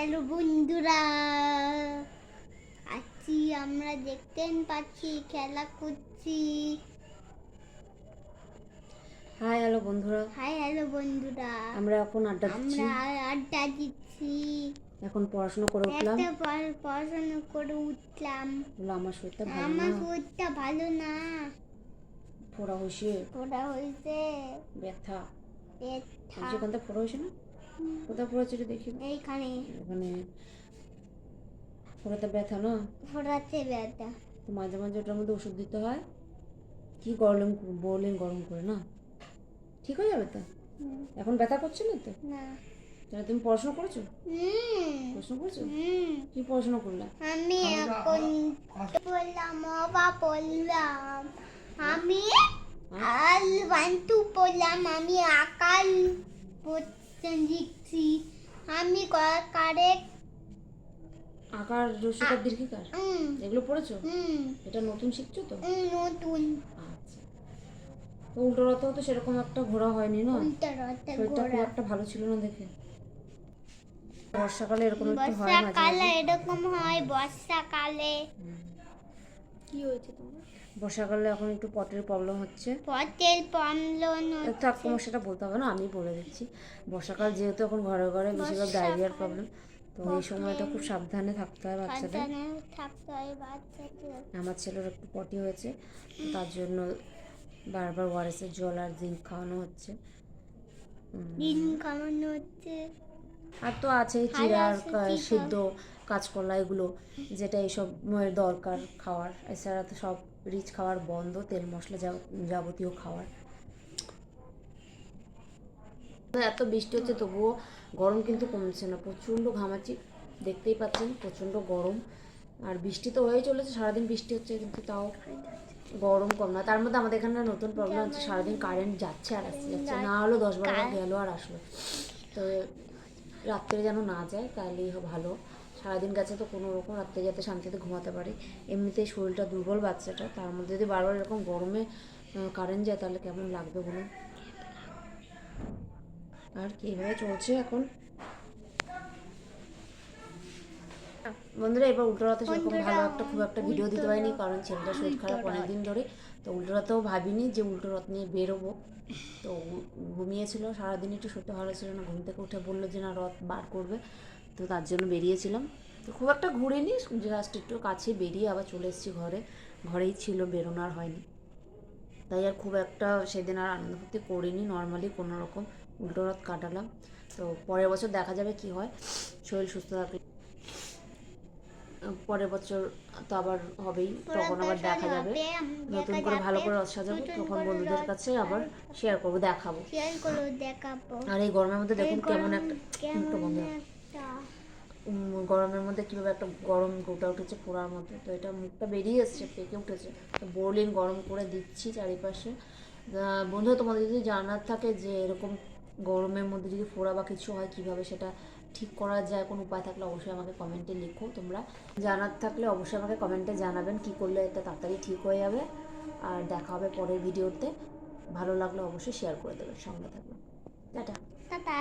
Hello বন্ধুরা। আছি আমরা দেখতেন পাচ্ছি খেলা করছি। হাই হ্যালো বন্ধুরা। হাই হ্যালো বন্ধুরা। আমরা এখন আড্ডা দিচ্ছি। আমরা আড্ডা দিচ্ছি। এখন পড়াশোনা করে উঠলাম। একটা পড়াশোনা করে উঠলাম। বলল আমার শরীরটা ভালো আমার না। শরীরটা ভালো না। ফোড়া হয়েছে। ওটা হয়েছে। ব্যথা। ব্যথা। যেখান থেকে ফোড়া হয়েছে না? কোথায় ফোড়াচ্ছে দেখি। এইখানে। ওখানে। ফোড়াতে ব্যথা না? ফোটাচ্ছে ব্যথা। তো মাঝে মাঝে ওটার মধ্যে ওষুধ দিতে হয়। কি গরম বললেন গরম করে না? ঠিক হয়ে যাবে তো? এখন ব্যথা করছে না তো? না। তাহলে তুমি পড়াশোনা করেছ? পড়াশোনা করেছ? কি পড়াশোনা করলে? আমি এখন বললাম বাবা বললাম আমি আল ওয়ান টু পড়লাম আমি আকাল পড়তে আমি কারেক্ট আকার রসিকার দীর্ঘিকার? এগুলো পড়েছো? এটা নতুন শিখছো তো? নতুন। আচ্ছা। উল্টো রথেও তো সেরকম একটা ঘোরা হয়নি না? শরীরটা খুব একটা ভালো ছিল না দেখে। বর্ষাকালে এরকম একটু হয় বর্ষাকালে এরকম হয় বর্ষাকালে। কি হয়েছে তোমার? বর্ষাকালে এখন একটু পটের প্রবলেম হচ্ছে। থাক তোমার সেটা বলতে হবে না আমি বলে দিচ্ছি। বর্ষাকাল যেহেতু এখন ঘরে ঘরে বেশিরভাগ ডায়রিয়ার প্রবলেম তো এই সময়টা খুব সাবধানে থাকতে হয় বাচ্চাদের। আমার ছেলের একটু পটি হয়েছে তার জন্য বারবার ওয়ারেসের জল আর জিঙ্ক খাওয়ানো হচ্ছে। দিন কামানো হচ্ছে। আর তো আছে, চিড়া। সিদ্ধ। কাঁচকলা এগুলো, যেটা এইসব দরকার খাওয়ার। এছাড়া তো সব রিচ খাওয়ার বন্ধ, তেল মশলা যাব- যাবতীয় খাওয়ার। এত বৃষ্টি হচ্ছে, তবুও গরম কিন্তু কমছে না। প্রচণ্ড ঘামাচি, দেখতেই পাচ্ছেন, প্রচণ্ড গরম। আর বৃষ্টি তো হয়ে চলেছে, সারাদিন বৃষ্টি হচ্ছে কিন্তু তাও গরম কম না। তার মধ্যে আমাদের এখানে নতুন প্রবলেম হচ্ছে, সারাদিন কারেন্ট যাচ্ছে আর আসছে যাচ্ছে। না হলো দশ বার গেলো আর আসলো। তো রাত্রে যেন না যায়, তাহলেই ভালো। সারাদিন গেছে তো কোনো রকম রাত্রে যাতে শান্তিতে ঘুমাতে পারি। এমনিতেই শরীরটা দুর্বল বাচ্চাটা তার মধ্যে যদি বারবার এরকম গরমে কারেন্ট যায় তাহলে কেমন লাগবে বলুন? আর কি এভাবে চলছে এখন। বন্ধুরা এবার উল্টো রাতে সেরকম ভালো একটা খুব একটা ভিডিও দিতে পারিনি কারণ ছেলেটা শরীর খারাপ অনেকদিন ধরে। তো উল্টো রাতেও ভাবিনি যে উল্টো রথ নিয়ে বেরোবো। তো ঘুমিয়েছিল সারাদিন একটু শরীরটা ভালো ছিল না ঘুম থেকে উঠে বলল যে না রথ বার করবে। তো তার জন্য বেরিয়েছিলাম। তো খুব একটা ঘুরিনি জাস্ট একটু কাছে বেরিয়ে আবার চলে এসেছি ঘরে। ঘরেই ছিল বেরোনো আর হয়নি। তাই আর খুব একটা সেদিন আর আনন্দ ফুর্তি করিনি নর্মালি কোনো রকম উল্টো রথ কাটালাম। তো পরের বছর দেখা যাবে কি হয় শরীর সুস্থ থাকলে। পরের বছর তো আবার হবেই তখন আবার দেখা যাবে। নতুন করে ভালো করে রথ সাজাবো তখন বন্ধুদের কাছে আবার শেয়ার করব দেখাবো। আর এই গরমের মধ্যে দেখুন কেমন একটা বন্ধ গরমের মধ্যে কীভাবে একটা গরম গোটা উঠেছে পোড়ার মধ্যে। তো এটা মুখটা বেরিয়ে এসছে, পেকে উঠেছে। তো বোরলিন গরম করে দিচ্ছি চারিপাশে। বন্ধু তোমাদের যদি জানার থাকে যে এরকম গরমের মধ্যে যদি ফোড়া বা কিছু হয়, কীভাবে সেটা ঠিক করা যায়, কোনো উপায় থাকলে অবশ্যই আমাকে কমেন্টে লিখো। তোমরা জানার থাকলে অবশ্যই আমাকে কমেন্টে জানাবেন কি করলে এটা তাড়াতাড়ি ঠিক হয়ে যাবে। আর দেখা হবে পরের ভিডিওতে। ভালো লাগলে অবশ্যই শেয়ার করে দেবেন। সঙ্গে থাকবেন। টাটা। টাটা।